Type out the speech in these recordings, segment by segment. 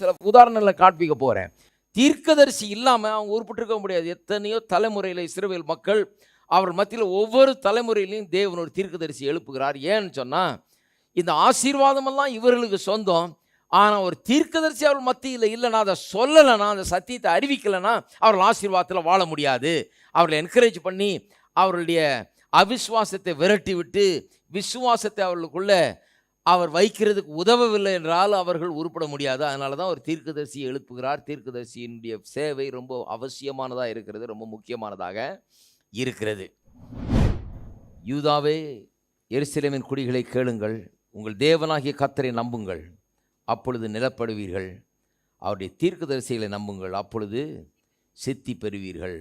சில உதாரணங்களை காண்பிக்க போகிறேன் தீர்க்கதரிசி இல்லாமல் அவங்க உருப்பட்டிருக்க முடியாது. எத்தனையோ தலைமுறையில் இஸ்ரவேல் மக்கள் அவர் மத்தியில் ஒவ்வொரு தலைமுறையிலையும் தேவன் ஒரு தீர்க்கதரிசி எழுப்புகிறார். ஏன்னு சொன்னால் இந்த ஆசீர்வாதமெல்லாம் இவர்களுக்கு சொந்தம். ஆனால் ஒரு தீர்க்கதரிசி அவர் மத்தியில் இல்லைனா அதை சொல்லலைன்னா அந்த சத்தியத்தை அறிவிக்கலைன்னா அவர்கள் ஆசீர்வாதத்தில் வாழ முடியாது. அவர்களை என்கரேஜ் பண்ணி அவர்களுடைய அவிஸ்வாசத்தை விரட்டி விட்டு விசுவாசத்தை அவர்களுக்குள்ளே அவர் வைக்கிறதுக்கு உதவவில்லை என்றால் அவர்கள் உருப்பட முடியாது. அதனால தான் ஒரு தீர்க்கதரிசியை எழுப்புகிறார். தீர்க்கதரிசியினுடைய சேவை ரொம்ப அவசியமானதாக இருக்கிறது ரொம்ப முக்கியமானதாக இருக்கிறது. யூதாவே எருசலேமின் குடிகளை கேளுங்கள். உங்கள் தேவனாகிய கத்தரை நம்புங்கள். அப்பொழுது நிலப்படுவீர்கள். அவருடைய தீர்க்கதரிசிகளை நம்புங்கள். அப்பொழுது சித்தி பெறுவீர்கள்.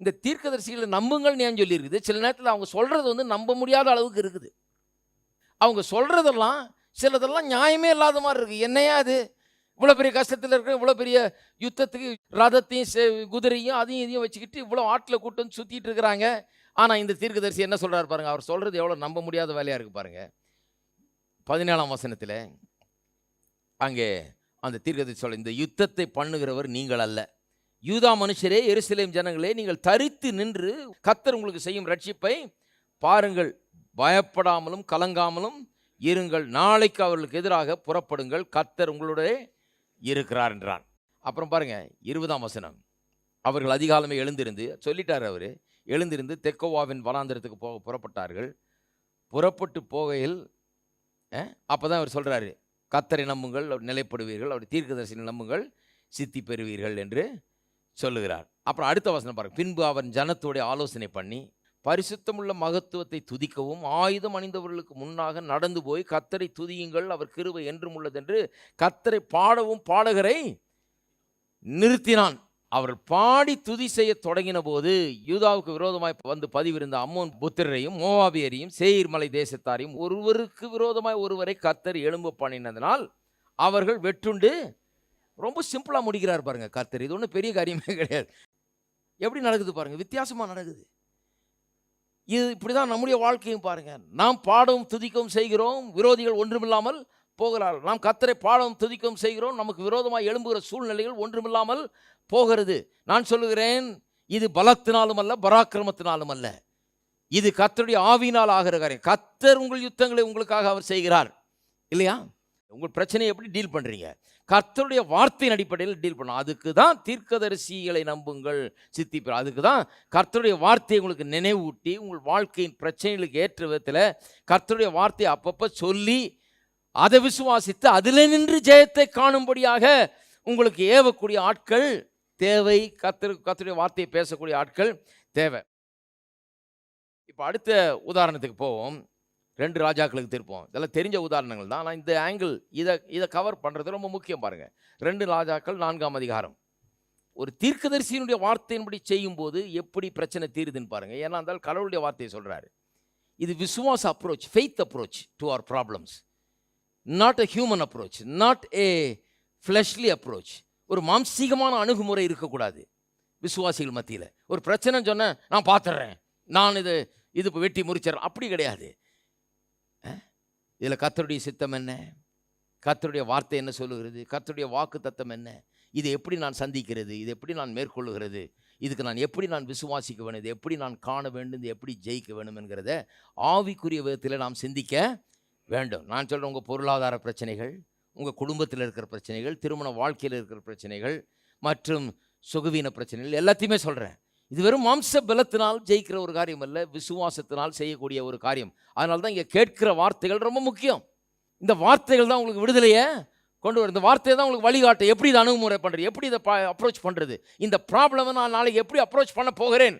இந்த தீர்க்கதரிசிகளை நம்புங்கள்னு ஏன் சொல்லியிருக்குது? சில நேரத்தில் அவங்க சொல்கிறது வந்து நம்ப முடியாத அளவுக்கு இருக்குது. அவங்க சொல்கிறதெல்லாம் சிலதெல்லாம் நியாயமே இல்லாத மாதிரி இருக்குது என்னையா அது? இவ்வளோ பெரிய கஷ்டத்தில் இருக்கிற இவ்வளோ பெரிய யுத்தத்துக்கு ரதத்தையும் செ- குதிரையும் அதையும் இதையும் வச்சுக்கிட்டு இவ்வளோ ஆட்டில் கூட்டு வந்து சுற்றிட்டு இருக்கிறாங்க. ஆனால் இந்த தீர்க்கதரிசி என்ன சொல்கிறார் பாருங்க? அவர் சொல்கிறது எவ்வளோ நம்ப முடியாத வேலையாக இருக்குது பாருங்கள் பதினேழாம் வசனத்தில் அங்கே அந்த தீர்க்கதரிசி சொல்ல இந்த யுத்தத்தை பண்ணுகிறவர் நீங்கள் அல்ல. யூதா மனுஷரே எருசலேம் ஜனங்களே நீங்கள் தரித்து நின்று கத்தர் உங்களுக்கு செய்யும் ரட்சிப்பை பாருங்கள். பயப்படாமலும் கலங்காமலும் இருங்கள். நாளைக்கு அவர்களுக்கு எதிராக புறப்படுங்கள். கத்தர் உங்களுடைய இருக்கிறார் என்றான். அப்புறம் பாருங்க இருபதாம் வசனம். அவர்கள் அதிகாலமே எழுந்திருந்து சொல்லிட்டார் அவர் எழுந்திருந்து தெக்கோவாவின் வனாந்திரத்துக்கு போக புறப்பட்டார்கள். புறப்பட்டு போகையில் அப்போ தான் அவர் சொல்கிறாரு கத்தரை நம்புங்கள் அவர் நிலைப்படுவீர்கள் அவர் தீர்க்கதரிசனை நம்புங்கள் சித்தி பெறுவீர்கள் என்று சொல்லுகிறார். அப்புறம் அடுத்த வசனம் பாருங்கள் பின்பு அவன் ஜனத்தோடைய ஆலோசனை பண்ணி பரிசுத்தமுள்ள மகத்துவத்தை துதிக்கவும் ஆயுதம் அணிந்தவர்களுக்கு முன்னாக நடந்து போய் கத்தரை துதியுங்கள் அவர் கிருவை என்றும் உள்ளதென்று கத்தரை பாடவும் பாடகரை நிறுத்தினான். அவர்கள் பாடி துதி செய்ய தொடங்கின போது யூதாவுக்கு விரோதமாய் வந்து பதிவிருந்த அம்மோன் புத்திரரையும் மோவாபியரையும் சேயீர் மலை தேசத்தாரையும் ஒருவருக்கு விரோதமாய் ஒருவரை கத்தர் எழும்ப பண்ணினதனால் அவர்கள் வெட்டுண்டு ரொம்ப சிம்பிளாக முடிக்கிறார் பாருங்க கத்தர். இது ஒன்றும் பெரிய காரியமே கிடையாது. எப்படி நடக்குது பாருங்கள் வித்தியாசமாக நடக்குது. இது இப்படி தான் நம்முடைய வாழ்க்கையும் பாருங்கள் நாம் பாடவும் துதிக்கவும் செய்கிறோம் விரோதிகள் ஒன்றுமில்லாமல் போகிறார்கள் நாம் கத்தரை பாடவும் துதிக்கவும் செய்கிறோம் நமக்கு விரோதமாக எழும்புகிற சூழ்நிலைகள் ஒன்றுமில்லாமல் போகிறது. நான் சொல்லுகிறேன் இது பலத்தினாலும் அல்ல பராக்கிரமத்தினாலும் அல்ல. இது கத்தருடைய ஆவினால் ஆகிற காரியம். கத்தர் உங்கள் யுத்தங்களை உங்களுக்காக அவர் செய்கிறார். இல்லையா? உங்கள் பிரச்சனையை எப்படி டீல் பண்ணுறீங்க கர்த்தருடைய வார்த்தையின் அடிப்படையில் டீல் பண்ணணும். அதுக்கு தான் தீர்க்கதரிசிகளை நம்புங்கள் சித்தி பெறும் அதுக்கு தான் கர்த்தருடைய வார்த்தையை உங்களுக்கு நினைவூட்டி உங்கள் வாழ்க்கையின் பிரச்சனைகளுக்கு ஏற்ற விதத்தில் கர்த்தருடைய வார்த்தையை அப்பப்போ சொல்லி அதை விசுவாசித்து அதில் நின்று ஜெயத்தை காணும்படியாக உங்களுக்கு ஏவக்கூடிய ஆட்கள் தேவை. கத்திர கர்த்தருடைய வார்த்தையை பேசக்கூடிய ஆட்கள் தேவை. இப்போ அடுத்த உதாரணத்துக்கு போவோம். ரெண்டு ராஜாக்களுக்கு தீர்ப்போம். இதெல்லாம் தெரிஞ்ச உதாரணங்கள் தான். ஆனால் இந்த ஆங்கிள் இதை இதை கவர் பண்ணுறது ரொம்ப முக்கியம் பாருங்கள் ரெண்டு ராஜாக்கள் நான்காம் அதிகாரம். ஒரு தீர்க்கதரிசியினுடைய வார்த்தையின்படி செய்யும்போது எப்படி பிரச்சனை தீருதுன்னு பாருங்கள் ஏன்னா இருந்தால் கடவுளுடைய வார்த்தையை சொல்கிறாரு இது விசுவாச approach faith approach to our problems not a human approach not a fleshly approach ஒரு மாம்சீகமான அணுகுமுறை இருக்கக்கூடாது விசுவாசிகள் மத்தியில். ஒரு பிரச்சனைன்னு சொன்னால் நான் பார்த்துட்றேன் நான் இது இது வெட்டி முறிச்சிடறேன். அப்படி கிடையாது. இதில் கத்தருடைய சித்தம் என்ன? கத்தருடைய வார்த்தை என்ன சொல்லுகிறது? கர்த்தருடைய வாக்கு தத்தம் என்ன? இதை எப்படி நான் சந்திக்கிறது? இது எப்படி நான் மேற்கொள்ளுகிறது? இதுக்கு நான் எப்படி நான் விசுவாசிக்க வேணும் இது எப்படி நான் காண வேண்டும்? இது எப்படி ஜெயிக்க வேணும் என்கிறத ஆவிக்குரிய விதத்தில் நாம் சிந்திக்க வேண்டும். நான் சொல்கிறேன் உங்கள் பொருளாதார பிரச்சனைகள் உங்கள் குடும்பத்தில் இருக்கிற பிரச்சனைகள் திருமண வாழ்க்கையில் இருக்கிற பிரச்சனைகள் மற்றும் சுகவீன பிரச்சனைகள் எல்லாத்தையுமே சொல்கிறேன் இது வெறும் மாம்ச பலத்தினால் ஜெயிக்கிற ஒரு காரியம் அல்ல விசுவாசத்தினால் செய்யக்கூடிய ஒரு காரியம். அதனால தான் இங்கே கேட்கிற வார்த்தைகள் ரொம்ப முக்கியம். இந்த வார்த்தைகள் தான் உங்களுக்கு விடுதலையை கொண்டு வரும். இந்த வார்த்தையை தான் உங்களுக்கு வழிகாட்ட எப்படி இதை அணுகுமுறை பண்ணுறது எப்படி இதை அப்ரோச் பண்ணுறது இந்த ப்ராப்ளமை நான் நாளைக்கு எப்படி அப்ரோச் பண்ண போகிறேன்?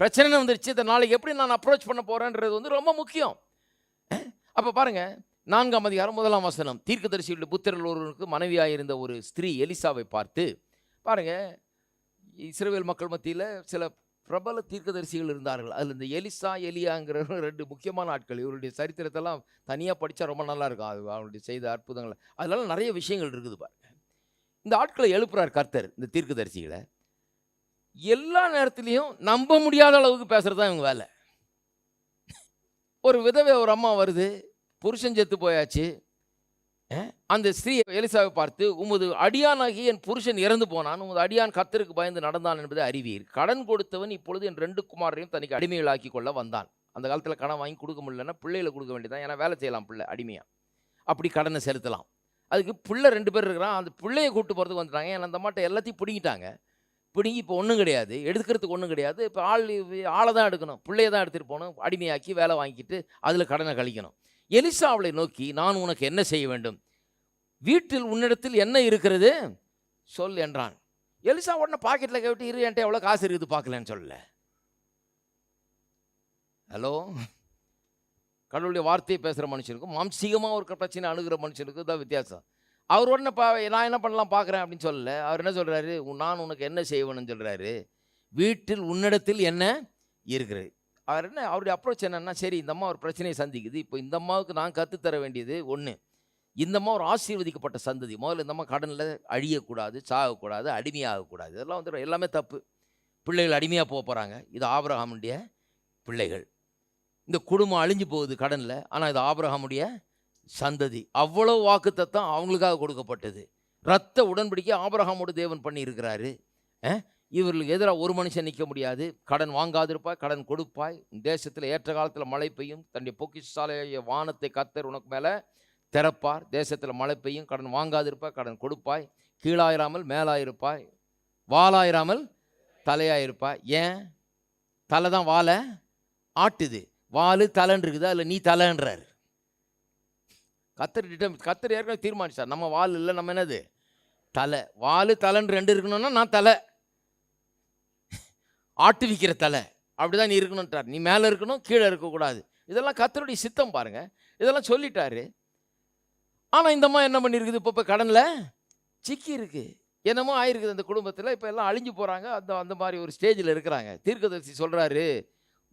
பிரச்சனை வந்துருச்சு இதை நாளைக்கு எப்படி நான் அப்ரோச் பண்ண போகிறேன்றது வந்து ரொம்ப முக்கியம். அப்போ பாருங்கள் நான்காம் அதிகாரம் முதலாம் வசனம். தீர்க்கதரிசியுள்ள புத்திரல் ஒருவருக்கு மனைவியாக இருந்த ஒரு ஸ்திரீ எலிசாவை பார்த்து பாருங்கள் இஸ்ரேல் மக்கள் மத்தியில் சில பிரபல தீர்க்கதரிசிகள் இருந்தார்கள். அதில் இந்த எலிசா எலியாங்கிற ரெண்டு முக்கியமான ஆட்கள். இவருடைய சரித்திரத்தெல்லாம் தனியாக படித்தா ரொம்ப நல்லா இருக்கும் அது அவருடைய செய்த அற்புதங்கள். அதனால நிறைய விஷயங்கள் இருக்குது பாருங்க. இந்த ஆட்களை எழுப்புறார் கர்த்தர் இந்த தீர்க்கதரிசிகளை. எல்லா நேரத்துலையும் நம்ப முடியாத அளவுக்கு பேசுகிறது தான் இவங்க வேலை. ஒரு விதவை ஒரு அம்மா வருது புருஷன் செத்து போயாச்சு. அந்த ஸ்திரீ எலிசாவை பார்த்து உமது அடியானாகி என் புருஷன் இறந்து போனான். உமது அடியான் கத்தருக்கு பயந்து நடந்தான் என்பதை அறிவீர். கடன் கொடுத்தவன் இப்பொழுது என் ரெண்டு குமாரையும் தனக்கு அடிமைகளாக்கி கொள்ள வந்தான். அந்த காலத்தில் கடன் வாங்கி கொடுக்க முடியலன்னா பிள்ளைகளை கொடுக்க வேண்டியதான் ஏன்னா வேலை செய்யலாம் பிள்ளை அடிமையாக அப்படி கடனை செலுத்தலாம். அதுக்கு பிள்ளை ரெண்டு பேர் இருக்கிறான். அந்த பிள்ளையை கூப்பிட்டு போகிறதுக்கு வந்துட்டாங்க. ஏன்னா அந்த மாட்டை எல்லாத்தையும் பிடிங்கிட்டாங்க. பிடிங்கி இப்போ ஒன்றும் கிடையாது. எடுக்கிறதுக்கு ஒன்றும் கிடையாது. இப்போ ஆள் ஆளை தான் எடுக்கணும். பிள்ளையை தான் எடுத்துகிட்டு போகணும். அடிமையாக்கி வேலை வாங்கிட்டு அதில் கடனை கழிக்கணும். எலிசா அவளை நோக்கி நான் உனக்கு என்ன செய்ய வேண்டும்? வீட்டில் உன்னிடத்தில் என்ன இருக்கிறது? சொல் என்றான். எலிசா உடனே பாக்கெட்டில் கேட்டு இரு என்கிட்ட எவ்வளோ காசு இருக்குது பார்க்கலன்னு சொல்லல. ஹலோ கடவுளுடைய வார்த்தையை பேசுகிற மனுஷனுக்கும் மாம்சீகமாக ஒரு பிரச்சனை அணுகிற மனுஷனுக்கும் தான் வித்தியாசம். அவர் உடனே பா நான் என்ன பண்ணலாம் பார்க்குறேன் அப்படின்னு சொல்லல. அவர் என்ன சொல்கிறாரு நான் உனக்கு என்ன செய்வேன்னு சொல்கிறாரு வீட்டில் உன்னிடத்தில் என்ன இருக்கிறது? அவர் என்ன அவருடைய அப்ரோச் என்னன்னா சரி இந்த அம்மா ஒரு பிரச்சனையை சந்திக்குது. இப்போ இந்த அம்மாவுக்கு நான் கற்றுத்தர வேண்டியது ஒன்று இந்த அம்மா ஒரு ஆசீர்வதிக்கப்பட்ட சந்ததி. முதல்ல இந்த அம்மா கடனில் அழியக்கூடாது சாகக்கூடாது அடிமையாகக்கூடாது. இதெல்லாம் வந்து எல்லாமே தப்பு. பிள்ளைகள் அடிமையாக போக போகிறாங்க இது ஆபரகாமுடைய பிள்ளைகள். இந்த குடும்பம் அழிஞ்சு போகுது கடனில் ஆனால் இது ஆபரகாமுடைய சந்ததி. அவ்வளோ வாக்குத்தத்தம் அவங்களுக்காக கொடுக்கப்பட்டது. ரத்த உடன்படிக்கை ஆபரகாமோடு தேவன் பண்ணியிருக்கிறாரு. இவர்களுக்கு எதிராக ஒரு மனுஷன் நிற்க முடியாது. கடன் வாங்காதிருப்பாய் கடன் கொடுப்பாய். தேசத்தில் ஏற்ற காலத்தில் மழை பெய்யும். தன்னுடைய பொக்கிஷாலைய வானத்தை கத்தர் உனக்கு மேலே திறப்பார். தேசத்தில் மழை பெய்யும். கடன் வாங்காதிருப்பாய் கடன் கொடுப்பாய். கீழாயிராமல் மேலாயிருப்பாய். வாலாயிராமல் தலையாயிருப்பாய். ஏன்? தலை தான் வாழை ஆட்டுது. வாலு தலைன்னு இருக்குதா இல்லை நீ தலைன்றார். கத்தர் டிட்டம் கத்தர் ஏற்கனவே தீர்மானிச்சார். நம்ம வால் இல்லை நம்ம என்னது? தலை. வாலு தலைன்னு ரெண்டு இருக்கணும்னா நான் தலை. ஆட்டு விற்கிற தலை. அப்படிதான் நீ இருக்கணுன்றார் நீ மேலே இருக்கணும் கீழே இருக்கக்கூடாது. இதெல்லாம் கத்தருடைய சித்தம் பாருங்கள் இதெல்லாம் சொல்லிட்டாரு. ஆனால் இந்தம்மா என்ன பண்ணியிருக்குது இப்போ இப்போ கடனில் சிக்கி இருக்குது என்னமோ ஆயிருக்குது அந்த குடும்பத்தில். இப்போ எல்லாம் அழிஞ்சு போகிறாங்க அந்த அந்த மாதிரி ஒரு ஸ்டேஜில் இருக்கிறாங்க. தீர்க்கதரிசி சொல்கிறாரு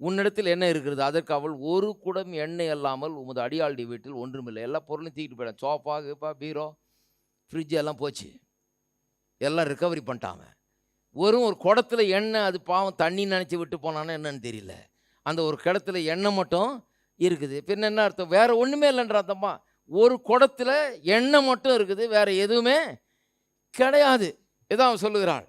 உன்னிடத்தில் என்ன இருக்கிறது? அதற்கு அவள் ஒரு குடம் எண்ணெய் அல்லாமல் உமது அடியாளுடைய வீட்டில் ஒன்றுமில்லை. எல்லா பொருளும் தீக்கிட்டு போயிடும் சோஃபா கீப்பா பீரோ ஃப்ரிட்ஜ் எல்லாம் போச்சு. எல்லாம் ரிக்கவரி பண்ணிட்டாங்க வெறும் ஒரு குடத்துல எண்ணெய் அது பாவம் தண்ணி நினச்சி விட்டு போனான்னு என்னன்னு தெரியல. அந்த ஒரு கிடத்துல எண்ணெய் மட்டும் இருக்குது. பின்ன என்ன அர்த்தம்? வேறு ஒன்றுமே இல்லைன்ற அர்த்தமா? ஒரு குடத்தில் எண்ணெய் மட்டும் இருக்குது வேறு எதுவுமே கிடையாது. இதான் அவன் சொல்லுகிறாள்.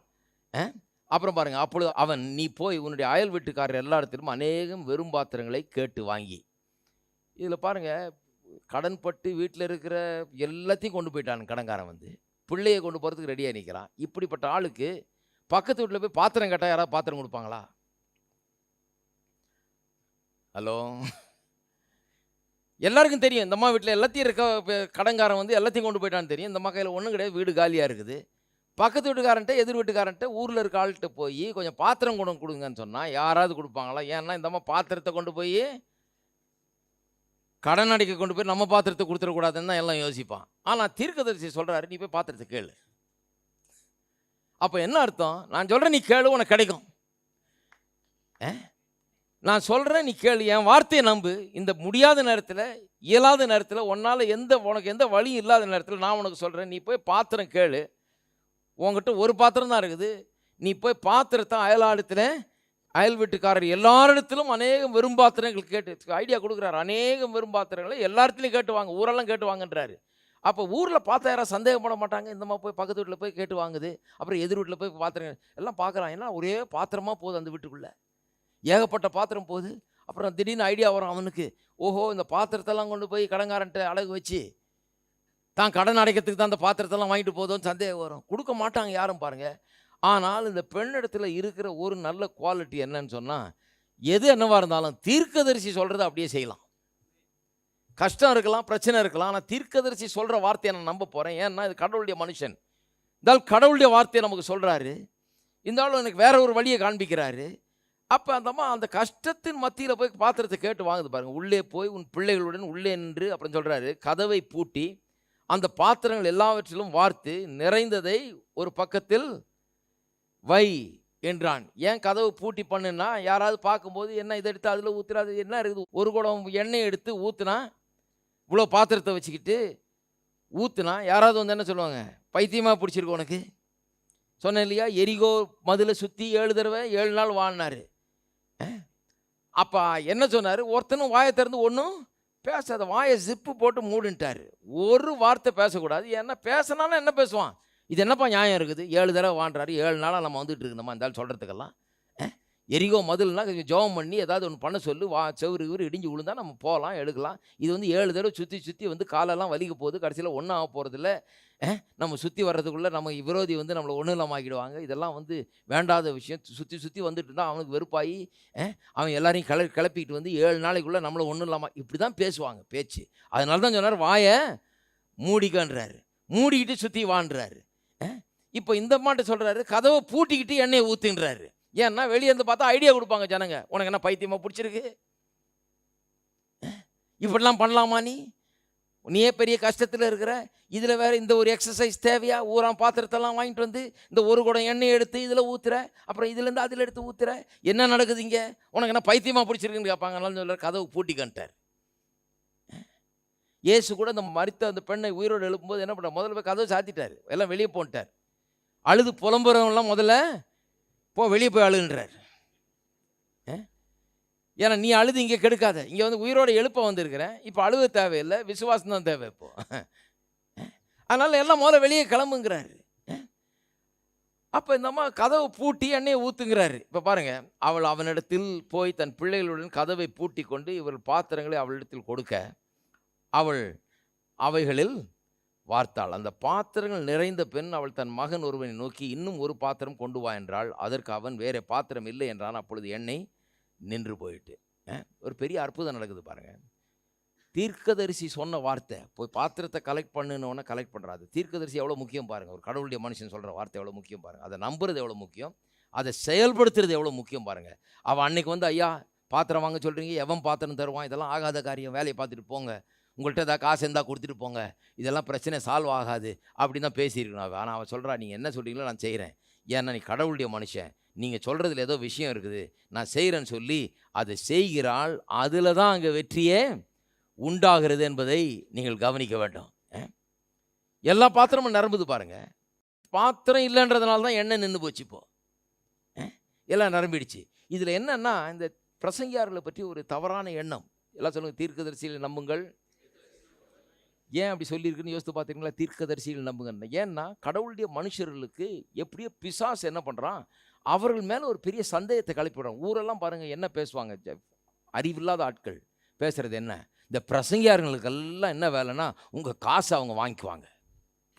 அப்புறம் பாருங்கள் அப்பொழுது அவன் நீ போய் உன்னுடைய அயல் வீட்டுக்காரர் எல்லா இடத்திலும் அநேகம் வெறும் பாத்திரங்களை கேட்டு வாங்கி. இதில் பாருங்கள் கடன்பட்டு வீட்டில் இருக்கிற எல்லாத்தையும் கொண்டு போயிட்டான் கடன்காரன் வந்து. பிள்ளையை கொண்டு போகிறதுக்கு ரெடியாக நிற்கிறான் இப்படிப்பட்ட ஆளுக்கு பக்கத்து வீட்டில் போய் பாத்திரம் கேட்டால் யாராவது பாத்திரம் கொடுப்பாங்களா? ஹலோ? எல்லாருக்கும் தெரியும். இந்த அம்மா வீட்டில் எல்லாத்தையும் இருக்க இப்ப கடன்காரன் வந்து எல்லாத்தையும் கொண்டு போயிட்டான்னு தெரியும். இந்த அம்மா கையில் ஒன்றும் கிடையாது. வீடு காலியாக இருக்குது. பக்கத்து வீட்டுக்காரன்ட்ட எதிர் வீட்டுக்காரன்ட்ட ஊரில் இருக்க ஆள்கிட்ட போய் கொஞ்சம் பாத்திரம் கொண்டு கொடுங்கன்னு சொன்னால் யாராவது கொடுப்பாங்களா? ஏன்னா இந்த அம்மா பாத்திரத்தை கொண்டு போய் கடன் அடைக்க கொண்டு போய் நம்ம பாத்திரத்தை கொடுத்துடக்கூடாதுன்னு தான் எல்லாம் யோசிப்பான். ஆனால் தீர்க்கதரிசி சொல்கிறாரு நீ போய் பாத்திரத்தை கேளு. அப்போ என்ன அர்த்தம்? நான் சொல்கிறேன் நீ கேளு உனக்கு கிடைக்கும். ஆ? நான் சொல்கிறேன் நீ கேளு. என் வார்த்தையை நம்பு. இந்த முடியாத நேரத்தில் இயலாத நேரத்தில் உன்னால் எந்த உனக்கு எந்த வழியும் இல்லாத நேரத்தில் நான் உனக்கு சொல்கிறேன் நீ போய் பாத்திரம் கேளு. உன்கிட்ட ஒரு பாத்திரம் தான் இருக்குது. நீ போய் பாத்திரத்தை அயலாடத்தில் அயல் வீட்டுக்காரர் எல்லாரிடத்திலும் அநேகம் வெறும் பாத்திரங்கள் கேட்டு ஐடியா கொடுக்குறாரு. அநேகம் வெறும் பாத்திரங்களை எல்லாத்துலேயும் கேட்டு வாங்க ஊரெல்லாம் கேட்டு வாங்கன்றாரு அப்போ ஊரில் பார்த்தா யாராவது சந்தேகப்பட மாட்டாங்க. இந்த மாதிரி போய் பக்கத்து வீட்டில் போய் கேட்டு வாங்குது. அப்புறம் எதிர் வீட்டில் போய் பாத்திரம் எல்லாம் பார்க்குறான் ஏன்னா ஒரே பாத்திரமா போகுது அந்த வீட்டுக்குள்ளே? ஏகப்பட்ட பாத்திரம் போகுது. அப்புறம் திடீர்னு ஐடியா வரும் அவனுக்கு. ஓஹோ இந்த பாத்திரத்தெல்லாம் கொண்டு போய் கடன்காரன்ட்ட அழகு வச்சு தான் கடன் அடைக்கிறதுக்கு தான் அந்த பாத்திரத்தெல்லாம் வாங்கிட்டு போதும்னு சந்தேகம் வரும். கொடுக்க மாட்டாங்க யாரும் பாருங்கள் ஆனால் இந்த பெண்ணிடத்தில் இருக்கிற ஒரு நல்ல குவாலிட்டி என்னன்னு சொன்னால் எது என்னவாக இருந்தாலும் தீர்க்கதரிசி சொல்கிறத அப்படியே செய்யலாம். கஷ்டம் இருக்கலாம் பிரச்சனை இருக்கலாம். ஆனால் தீர்க்கதரிசி சொல்கிற வார்த்தையை நான் நம்ப போகிறேன் ஏன்னா இது கடவுளுடைய மனுஷன். இருந்தாலும் கடவுளுடைய வார்த்தையை நமக்கு சொல்கிறாரு இருந்தாலும் எனக்கு வேற ஒரு வழியை காண்பிக்கிறாரு. அப்போ அந்தம்மா அந்த கஷ்டத்தின் மத்தியில் போய் பாத்திரத்தை கேட்டு வாங்குது பாருங்கள் உள்ளே போய் உன் பிள்ளைகளுடன் உள்ளே நின்று அப்படின்னு சொல்கிறாரு கதவை பூட்டி அந்த பாத்திரங்கள் எல்லாவற்றிலும் வார்த்து நிறைந்ததை ஒரு பக்கத்தில் வை என்றான். ஏன் கதவு பூட்டி பண்ணுன்னா யாராவது பார்க்கும்போது என்ன இதை எடுத்து அதில் ஊற்றுறாது என்ன இருக்குது? ஒரு குடம் எண்ணெய் எடுத்து ஊற்றுனா இவ்வளோ பாத்திரத்தை வச்சுக்கிட்டு ஊற்றுனா யாராவது வந்து என்ன சொல்லுவாங்க? பைத்தியமாக பிடிச்சிருக்கோம் உனக்கு? சொன்னேன் இல்லையா? எரிகோ மதுல சுற்றி ஏழு தடவை ஏழு நாள் வாழ்னாரு. அப்போ என்ன சொன்னார்? ஒருத்தனும் வாயை திறந்து ஒன்றும் பேசாத வாயை ஜிப்பு போட்டு மூடுன்ட்டாரு. ஒரு வார்த்தை பேசக்கூடாது. ஏன்னா பேசினாலும் என்ன பேசுவான்? இது என்னப்பா நியாயம் இருக்குது? ஏழு தடவை வாண்டுறாரு ஏழு நாளாக நம்ம வந்துட்டு இருக்கணுமா? இருந்தாலும் சொல்கிறதுக்கெல்லாம் எரிகோ மதில்னா கொஞ்சம் ஜெபம் பண்ணி ஏதாவது ஒன்று பண்ண சொல்லு வா செவரு இவரு இடிஞ்சு விழுந்தா நம்ம போகலாம் எடுக்கலாம். இது வந்து ஏழு தடவை சுற்றி சுற்றி வந்து காலெல்லாம் வலிக்க போகுது. கடைசியில் ஒன்றும் ஆக போகிறதில்ல நம்ம சுற்றி வர்றதுக்குள்ளே நம்ம விரோதி வந்து நம்மளை ஒன்றும் இல்லாமல் ஆக்கிடுவாங்க. இதெல்லாம் வந்து வேண்டாத விஷயம். சுற்றி சுற்றி வந்துட்டு இருந்தால் அவனுக்கு வெறுப்பாகி அவன் எல்லாரையும் கிள கிளப்பிக்கிட்டு வந்து ஏழு நாளைக்குள்ளே நம்மளை ஒன்றும் இல்லாமல் இப்படி தான் பேசுவாங்க பேச்சு. அதனால தான் சொன்னார் வாயை மூடிக்கன்றாரு. மூடிக்கிட்டு சுற்றி வாண்டுறாரு இப்போ இந்த மாட்ட சொல்கிறாரு கதவை பூட்டிக்கிட்டு எண்ணெயை ஊற்றுன்றாரு ஏன்னா வெளியே இருந்து பார்த்தா ஐடியா கொடுப்பாங்க ஜனங்க. உனக்கு என்ன பைத்தியமாக பிடிச்சிருக்கு? இப்படிலாம் பண்ணலாமா நீ? நீயே பெரிய கஷ்டத்தில் இருக்கிற இதில் வேற இந்த ஒரு எக்ஸசைஸ் தேவையா? ஊராம் பாத்திரத்தெல்லாம் வாங்கிட்டு வந்து இந்த ஒரு குடம் எண்ணெய் எடுத்து இதில் ஊற்றுற அப்புறம் இதுலேருந்து அதில் எடுத்து ஊற்றுற என்ன நடக்குது இங்கே? உனக்கு என்ன பைத்தியமாக பிடிச்சிருக்குன்னு கேட்பாங்கன்னு அதனால சொல்ல கதவு கண்டார் இயேசு கூட இந்த மறித்த அந்த பெண்ணை உயிரோடு எழுப்பும்போது என்ன பண்ண முதல்ல போய் கதவை சாத்திட்டார். எல்லாம் வெளியே போன்ட்டார். அழுது புலம்புறவங்களாம் முதல்ல போ வெளியே போய் அழுகுன்றார். ஏன்னா நீ அழுது இங்கே கெடுக்காத. இங்கே வந்து உயிரோட எழுப்ப வந்திருக்கிறேன் இப்போ அழுவ தேவையில்லை விசுவாசம் தான் தேவை இப்போ. அதனால் எல்லாம் முதல்ல வெளியே கிளம்புங்கிறாரு. அப்போ இந்த அம்மா கதவை பூட்டி அன்னையை ஊத்துங்கிறாரு. இப்போ பாருங்கள் அவள் அவனிடத்தில் போய் தன் பிள்ளைகளுடன் கதவை பூட்டி கொண்டு இவள் பாத்திரங்களை அவளிடத்தில் கொடுக்க அவள் அவைகளில் வார்த்தாள் அந்த பாத்திரங்கள் நிறைந்த பெண் அவள் தன் மகன் ஒருவனை நோக்கி இன்னும் ஒரு பாத்திரம் கொண்டு வா என்றாள். அதற்கு அவன் வேறு பாத்திரம் இல்லை என்றான். அப்பொழுது எண்ணெய் நின்று போயிட்டு ஒரு பெரிய அற்புதம் நடக்குது பாருங்கள் தீர்க்கதரிசி சொன்ன வார்த்தை போய் பாத்திரத்தை கலெக்ட் பண்ணுன்னு கலெக்ட் பண்ணுறாது தீர்க்கதரிசி எவ்வளோ முக்கியம் பாருங்கள் ஒரு கடவுளுடைய மனுஷன் சொல்கிற வார்த்தை எவ்வளோ முக்கியம் பாருங்கள் அதை நம்புறது எவ்வளோ முக்கியம். அதை செயல்படுத்துறது எவ்வளோ முக்கியம் பாருங்கள் அவள் அன்னைக்கு வந்து ஐயா பாத்திரம் வாங்க சொல்கிறீங்க எவன் பாத்திரம் தருவான்? இதெல்லாம் ஆகாத காரியம். வேலையை பார்த்துட்டு போங்க. உங்கள்கிட்ட ஏதாவது காசு இருந்தால் கொடுத்துட்டு போங்க. இதெல்லாம் பிரச்சனை சால்வ் ஆகாது. அப்படின்னு தான் பேசியிருக்கணும் அவன். ஆனால் அவன் சொல்கிறா நீங்கள் என்ன சொல்கிறீங்களோ நான் செய்கிறேன் ஏன்னா நீ கடவுளுடைய மனுஷன். நீங்கள் சொல்கிறதுல ஏதோ விஷயம் இருக்குது. நான் செய்கிறேன்னு சொல்லி அதை செய்கிறாள். அதில் தான் அங்கே வெற்றியே உண்டாகிறது என்பதை நீங்கள் கவனிக்க வேண்டும். எல்லா பாத்திரமும் நிரம்புது பாருங்கள் பாத்திரம் இல்லைன்றதுனால தான் எண்ணெய் நின்று போச்சு இப்போ. எல்லாம் நிரம்பிடுச்சு. இதில் என்னென்னா இந்த பிரசங்கியார்களை பற்றி ஒரு தவறான எண்ணம். எல்லாம் சொல்லுங்கள் தீர்க்கதரிசியில் நம்புங்கள். ஏன் அப்படி சொல்லியிருக்குன்னு யோசித்து பார்த்தீங்களா தீர்க்கதரிசிகள் நம்புங்க ஏன்னா கடவுளுடைய மனுஷர்களுக்கு எப்படியோ பிசாசு என்ன பண்ணுறான் அவர்கள் மேலே ஒரு பெரிய சந்தேகத்தை கிளப்பிடுறான் ஊரெல்லாம் பாருங்கள் என்ன பேசுவாங்க? அறிவில்லாத ஆட்கள். பேசுகிறது என்ன? இந்த பிரசங்கியார்களுக்கெல்லாம் என்ன வேலைன்னா உங்கள் காசை அவங்க வாங்கிக்குவாங்க.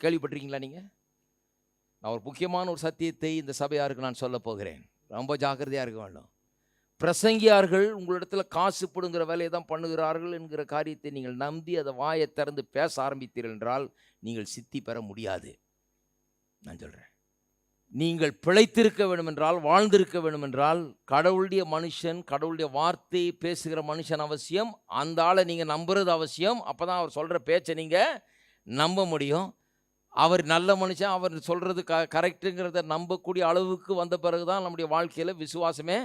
கேள்விப்பட்டிருக்கீங்களா நீங்கள் நான் ஒரு முக்கியமான ஒரு சத்தியத்தை இந்த சபையாருக்கு நான் சொல்ல போகிறேன். ரொம்ப ஜாக்கிரதையாக இருக்க வேண்டும். பிரசங்கியார்கள் உங்களிடத்தில் காசு பிடுங்கிற வேலையை தான் பண்ணுகிறார்கள் என்கிற காரியத்தை நீங்கள் நம்பி அதை வாயை திறந்து பேச ஆரம்பித்தீர்கள் என்றால் நீங்கள் சித்தி பெற முடியாது. நான் சொல்கிறேன் நீங்கள் பிழைத்திருக்க வேண்டுமென்றால் வாழ்ந்திருக்க வேண்டுமென்றால் கடவுளுடைய மனுஷன் கடவுளுடைய வார்த்தையை பேசுகிற மனுஷன் அவசியம் அந்த ஆளை நீங்கள் நம்புறது அவசியம். அப்போ தான் அவர் சொல்கிற பேச்சை நீங்கள் நம்ப முடியும். அவர் நல்ல மனுஷன் அவர் சொல்கிறது க கரெக்டுங்கிறத நம்பக்கூடிய அளவுக்கு வந்த பிறகு தான் நம்முடைய வாழ்க்கையில் விசுவாசமே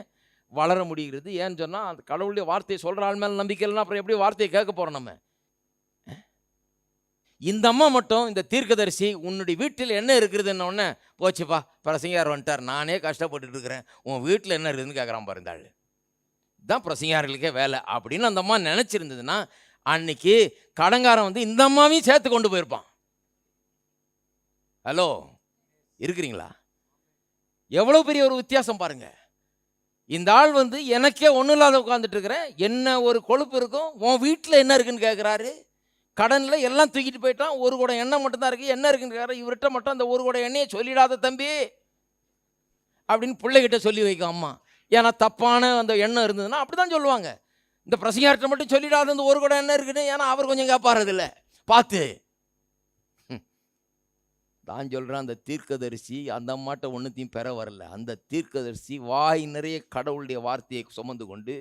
வளர முடிகிறது. ஏன்னு சொன்னால் அந்த கடவுளுடைய வார்த்தையை சொல்கிற ஆள் மேலே நம்பிக்கை இல்லைன்னா அப்புறம் எப்படி வார்த்தையை கேட்க போகிறோம் நம்ம? இந்த அம்மா மட்டும் இந்த தீர்க்கதரிசி உன்னுடைய வீட்டில் என்ன இருக்குதுன்ன போச்சுப்பா பிரசங்கியார் வந்துட்டார். நானே கஷ்டப்பட்டுட்டு இருக்கிறேன். உன் வீட்டில் என்ன இருக்குதுன்னு கேட்குறான் பாரு தான் ஆள். வேலை. அப்படின்னு அந்த அம்மா நினச்சிருந்ததுன்னா அன்னைக்கு கடங்காரன் வந்து இந்த அம்மாவையும் சேர்த்து கொண்டு போயிருப்பான். ஹலோ இருக்கிறீங்களா? எவ்வளோ பெரிய ஒரு வித்தியாசம் பாருங்கள் இந்த ஆள் வந்து எனக்கே ஒன்றும் இல்லாத உட்காந்துட்டு இருக்கிறேன் என்ன ஒரு கொழுப்பு இருக்கும் உன் வீட்டில் என்ன இருக்குன்னு கேட்குறாரு கடனில் எல்லாம் தூக்கிட்டு போயிட்டான். ஒரு கூட எண்ணெய் மட்டும்தான் இருக்குது என்ன இருக்குன்னு கேட்குறாரு இவர்கிட்ட மட்டும் அந்த ஒரு கூட எண்ணெயை சொல்லிடாத தம்பி. அப்படின்னு பிள்ளைகிட்ட சொல்லி வைக்கும் அம்மா. ஏன்னா தப்பான அந்த எண்ணம் இருந்ததுன்னா அப்படி தான் சொல்லுவாங்க. இந்த பிரசங்கார்ட்ட மட்டும் சொல்லிடாத அந்த ஒரு குடம் எண்ணெய் இருக்குன்னு. ஏன்னா அவர் கொஞ்சம் கேட்பாரதில்ல பார்த்து. தான் சொல்கிறேன் அந்த தீர்க்கதரிசி அந்த அம்மாட்ட ஒன்றுத்தையும் பெற வரல. அந்த தீர்க்கதரிசி வாய் நிறைய கடவுளுடைய வார்த்தையை சுமந்து கொண்டு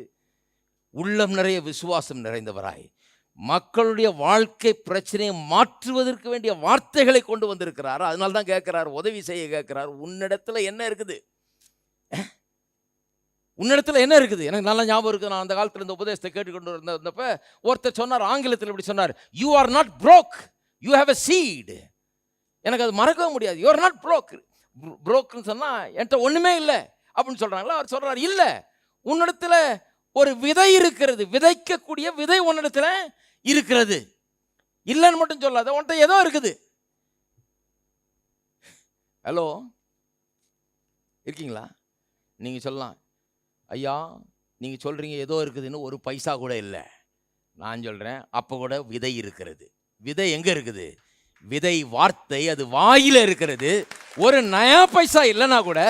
உள்ளம் நிறைய விசுவாசம் நிறைந்தவராய். மக்களுடைய வாழ்க்கை பிரச்சனையை மாற்றுவதற்கு வேண்டிய வார்த்தைகளை கொண்டு வந்திருக்கிறார். அதனால தான் கேட்குறார் உதவி செய்ய கேட்குறார். உன்னிடத்துல என்ன இருக்குது? உன்னிடத்தில் என்ன இருக்குது? எனக்கு நல்லா ஞாபகம் இருக்குது நான் அந்த காலத்தில் இந்த உபதேசத்தை கேட்டுக்கொண்டு இருந்த- இருந்தப்ப ஒருத்தர் சொன்னார் ஆங்கிலத்தில் இப்படி சொன்னார் you are not broke you have a seed எனக்கு அது மறக்கவே முடியாது. யுவர் நாட் புரோக்கர் brokeன்னு சொன்னால் என்கிட்ட ஒன்றுமே இல்லை. அப்படின்னு சொல்கிறாங்களா அவர் சொல்கிறார் இல்லை. உன்னிடத்துல ஒரு விதை இருக்கிறது. விதைக்கக்கூடிய விதை உன்னிடத்தில் இருக்கிறது. இல்லைன்னு மட்டும் சொல்லாத. உன்கிட்ட ஏதோ இருக்குது. ஹலோ இருக்கீங்களா? நீங்கள் சொல்லலாம். ஐயா நீங்கள் சொல்கிறீங்க ஏதோ இருக்குதுன்னு ஒரு பைசா கூட இல்லை. நான் சொல்கிறேன் அப்போ கூட விதை இருக்கிறது. விதை எங்கே இருக்குது? விதை வார்த்தை அது வாயில இருக்கிறது. ஒரு நயா பைசா இல்லைன்னா கூட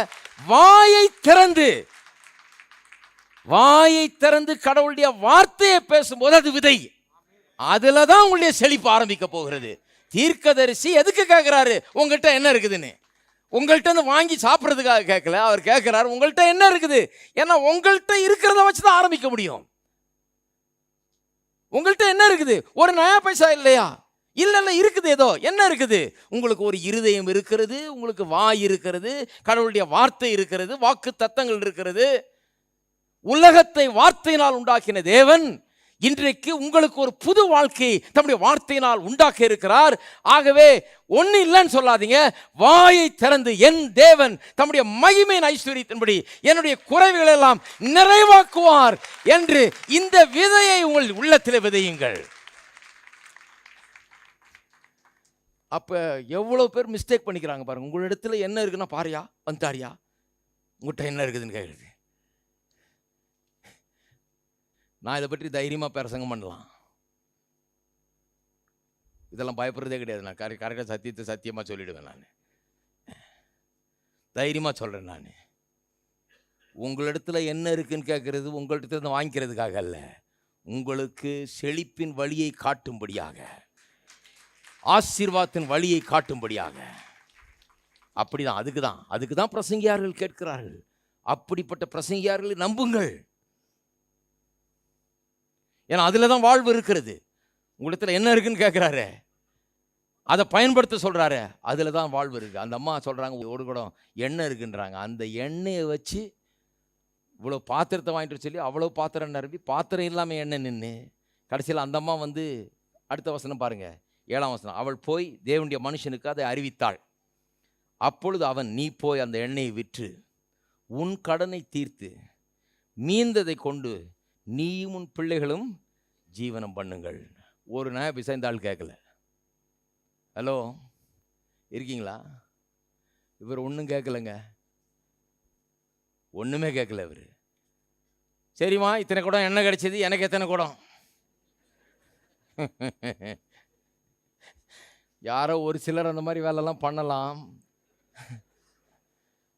வாயை திறந்து வாயை திறந்து கடவுளுடைய வார்த்தையை பேசும்போது அது விதை. அதுல தான் உங்களுடைய செழிப்பு ஆரம்பிக்க போகிறது. தீர்க்கதரிசி எதுக்கு கேட்குறாரு உங்கள்கிட்ட என்ன இருக்குதுன்னு. உங்கள்கிட்ட இருந்து வாங்கி சாப்பிட்றதுக்காக கேட்கல அவர் கேட்குறாரு உங்கள்கிட்ட என்ன இருக்குது? ஏன்னா உங்கள்கிட்ட இருக்கிறத வச்சு தான் ஆரம்பிக்க முடியும். உங்கள்கிட்ட என்ன இருக்குது? ஒரு நயா பைசா இல்லையா? இல்ல இருக்குது ஏதோ. என்ன இருக்குது? உங்களுக்கு ஒரு இருதயம் இருக்கிறது உங்களுக்கு வாய் இருக்கிறது கடவுளுடைய வார்த்தை இருக்கிறது வாக்கு தத்தங்கள் இருக்கிறது. உலகத்தை வார்த்தையினால் உண்டாக்கின தேவன் இன்றைக்கு உங்களுக்கு ஒரு புது வாழ்க்கை தம்முடைய வார்த்தையினால் உண்டாக்க இருக்கிறார். ஆகவே ஒன்றும் இல்லைன்னு சொல்லாதீங்க. வாயை திறந்து என் தேவன் தம்முடைய மகிமையின் ஐஸ்வர்யத்தின்படி என்னுடைய குறைவுகள் எல்லாம் நிறைவாக்குவார் என்று இந்த விதையை உங்கள் உள்ளத்தில் விதையுங்கள். அப்போ எவ்வளோ பேர் மிஸ்டேக் பண்ணிக்கிறாங்க பாருங்கள் உங்கள் இடத்துல என்ன இருக்குன்னா பாரியா வந்தாரியா உங்கள்கிட்ட என்ன இருக்குதுன்னு கேட்குறது நான் இதை பற்றி தைரியமாக பிரசங்கம் பண்ணலாம். இதெல்லாம் பயப்படுறதே கிடையாது. நான் கரெக்ட் கரெக்டாக சத்தியத்தை சத்தியமாக சொல்லிவிடுவேன் நான். தைரியமாக சொல்கிறேன் நான். உங்களிடத்துல என்ன இருக்குன்னு கேட்குறது உங்கள்கிட்ட வாங்கிக்கிறதுக்காக அல்ல. உங்களுக்கு செழிப்பின் வழியை காட்டும்படியாக. ஆசீர்வாதத்தின் வழியை காட்டும்படியாக. அப்படிதான் அதுக்கு தான் அதுக்கு தான் பிரசங்கியார்கள் கேட்கிறார்கள். அப்படிப்பட்ட பிரசங்கியார்களை நம்புங்கள். ஏன்னா அதில் தான் வாழ்வு இருக்கிறது. உங்களிடத்தில் என்ன இருக்குன்னு கேட்குறாரு? அதை பயன்படுத்த சொல்கிறாரு அதில் தான் வாழ்வு இருக்குது அந்த அம்மா சொல்கிறாங்க ஒரு குடம் எண்ணெய் இருக்குன்றாங்க. அந்த எண்ணெயை வச்சு இவ்வளோ பாத்திரத்தை வாங்கிட்டு சொல்லி அவ்வளோ பாத்திரம் நிரம்பி பாத்திரம் இல்லாமல் எண்ணெய் நின்று கடைசியில் அந்த அம்மா வந்து அடுத்த வசனம் பாருங்கள் ஏழாம் வசனம் அவள் போய் தேவனுடைய மனுஷனுக்கு அதை அறிவித்தாள். அப்பொழுது அவன் நீ போய் அந்த எண்ணெயை விற்று உன் கடனை தீர்த்து மீந்ததை கொண்டு நீயும் உன் பிள்ளைகளும் ஜீவனம் பண்ணுங்கள். ஒரு நய பிசைந்த ஆள் கேட்கல. ஹலோ இருக்கீங்களா? இவர் ஒன்றும் கேட்கலங்க. ஒன்றுமே கேட்கல இவர். சரிம்மா இத்தனை குடம் என்ன கிடைச்சது எனக்கு எத்தனை குடம்? யாரோ ஒரு சிலர் அந்த மாதிரி வேலைலாம் பண்ணலாம்.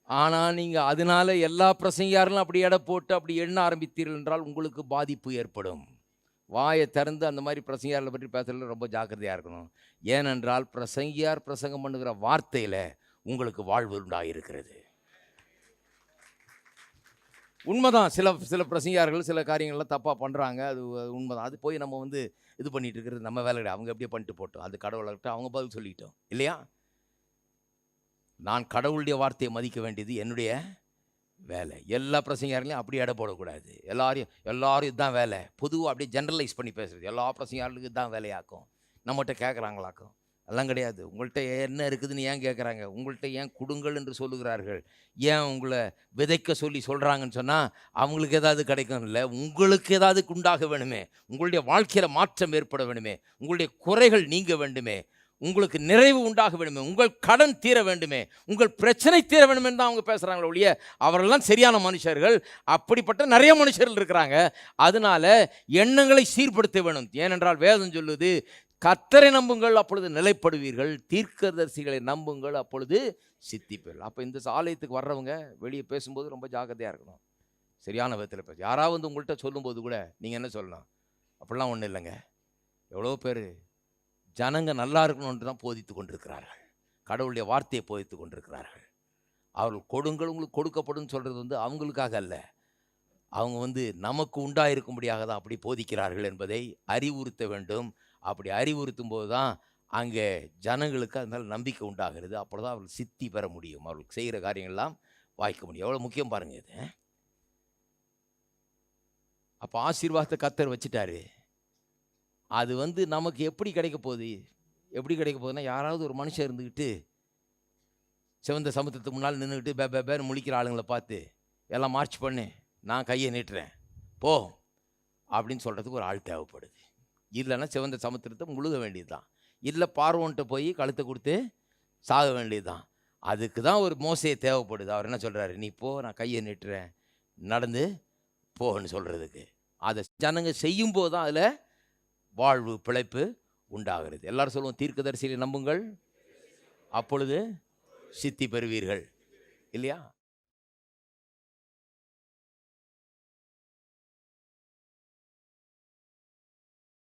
ஆனால் நீங்கள் அதனால எல்லா பிரசங்கியாரும் அப்படி எடை போட்டு அப்படி எண்ண ஆரம்பித்தீர்கள் என்றால் உங்களுக்கு பாதிப்பு ஏற்படும். வாயை திறந்து அந்த மாதிரி பிரசங்கியாரில் பற்றி பேசுறதுல ரொம்ப ஜாக்கிரதையாக இருக்கணும். ஏனென்றால் பிரசங்கியார் பிரசங்கம் பண்ணுகிற வார்த்தையில் உங்களுக்கு வாழ்வு உண்டாயிருக்கிறது. உண்மைதான். சில சில பிரசங்கியார்கள் சில காரியங்கள்லாம் தப்பாக பண்ணுறாங்க அது உண்மைதான். அது போய் நம்ம வந்து இது பண்ணிட்டு இருக்கிறது நம்ம வேலை கிடையாது அவங்க எப்படியே பண்ணிட்டு போட்டோம். அது கடவுளர்கிட்ட அவங்க பதில் சொல்லிட்டோம். இல்லையா? நான் கடவுளுடைய வார்த்தையை மதிக்க வேண்டியது என்னுடைய வேலை. எல்லா பிரசங்கியார்களையும் அப்படியே எடை போடக்கூடாது. எல்லாரையும் எல்லாரும் இதுதான் வேலை. பொதுவாக அப்படியே ஜென்ரலைஸ் பண்ணி பேசுகிறது எல்லா பிரசங்கியார்களுக்கும் இதுதான் வேலையாக்கும். நம்மகிட்ட கேட்குறாங்களாக்கும் எல்லாம் கிடையாது. உங்கள்கிட்ட என்ன இருக்குதுன்னு ஏன் கேட்குறாங்க? உங்கள்கிட்ட ஏன் கொடுங்கள் என்று சொல்லுகிறார்கள்? ஏன் உங்களை விதைக்க சொல்லி சொல்கிறாங்கன்னு சொன்னால் அவங்களுக்கு ஏதாவது கிடைக்கும் இல்லை. உங்களுக்கு ஏதாவது உண்டாக வேணுமே உங்களுடைய வாழ்க்கையில் மாற்றம் ஏற்பட வேணுமே உங்களுடைய குறைகள் நீங்க வேண்டுமே உங்களுக்கு நிறைவு உண்டாக வேண்டுமே உங்கள் கடன் தீர வேண்டுமே உங்கள் பிரச்சனை தீர வேண்டுமே தான் அவங்க பேசுகிறாங்களே ஒழிய அவரெல்லாம் சரியான மனுஷர்கள். அப்படிப்பட்ட நிறைய மனுஷர்கள் இருக்கிறாங்க. அதனால எண்ணங்களை சீர்படுத்த வேணும். ஏனென்றால் வேதம் சொல்லுது கத்தரை நம்புங்கள் அப்பொழுது நிலைப்படுவீர்கள். தீர்க்கதரிசிகளை நம்புங்கள் அப்பொழுது சித்திப்பீர்கள் அப்போ இந்த ஆலயத்துக்கு வர்றவங்க வெளியே பேசும்போது ரொம்ப ஜாக்கிரதையாக இருக்கணும். சரியான விதத்தில் பேச. யாராவது வந்து உங்கள்கிட்ட சொல்லும்போது கூட நீங்கள் என்ன சொல்லலாம்? அப்படிலாம் ஒன்றும் இல்லைங்க. எவ்வளோ பேர் ஜனங்க நல்லா இருக்கணும்னு தான் போதித்து கொண்டிருக்கிறார்கள். கடவுளுடைய வார்த்தையை போதித்து கொண்டிருக்கிறார்கள். அவர்கள் கொடுங்கள் உங்களுக்கு கொடுக்கப்படும் சொல்கிறது வந்து அவங்களுக்காக அல்ல. அவங்க வந்து நமக்கு உண்டாயிருக்கும்படியாக தான் அப்படி போதிக்கிறார்கள் என்பதை அறிவுறுத்த வேண்டும். அப்படி அறிவுறுத்தும் போது தான் அங்கே ஜனங்களுக்கு அதனால நம்பிக்கை உண்டாகிறது. அப்போ தான் அவர்கள் சித்தி பெற முடியும். அவர்களுக்கு செய்கிற காரியங்கள்லாம் வாய்க்க முடியும். எவ்வளோ முக்கியம் பாருங்கள் இது. அப்போ ஆசீர்வாதத்தை கத்தர் வச்சுட்டாரு. அது வந்து நமக்கு எப்படி கிடைக்க போகுது? எப்படி கிடைக்க போகுதுன்னா யாராவது ஒரு மனுஷன் இருந்துக்கிட்டு சிவந்த சமுத்திரத்துக்கு முன்னால் நின்றுக்கிட்டு பே பே பேர் முழிக்கிற ஆளுங்களை பார்த்து எல்லாம் மார்ச் பண்ணு நான் கையை நீட்டுறேன். போ. அப்படின்னு சொல்கிறதுக்கு ஒரு ஆள் தேவைப்படுது. இல்லைன்னா சிவந்த சமுத்திரத்தை முழுக வேண்டியது தான் இல்லை பார்வோன்ட்டு போய் கழுத்தை கொடுத்து சாக வேண்டியது தான் அதுக்கு தான் ஒரு மோசையை தேவைப்படுது. அவர் என்ன சொல்கிறாரு நீ போ நான் கையை நிட்டுறேன். நடந்து போன்னு சொல்கிறதுக்கு அதை ஜனங்க செய்யும்போது தான் அதில் வாழ்வு பிழைப்பு உண்டாகிறது. எல்லாரும் சொல்லுவோம் தீர்க்கதரிசியை நம்புங்கள் அப்பொழுது சித்தி பெறுவீர்கள். இல்லையா?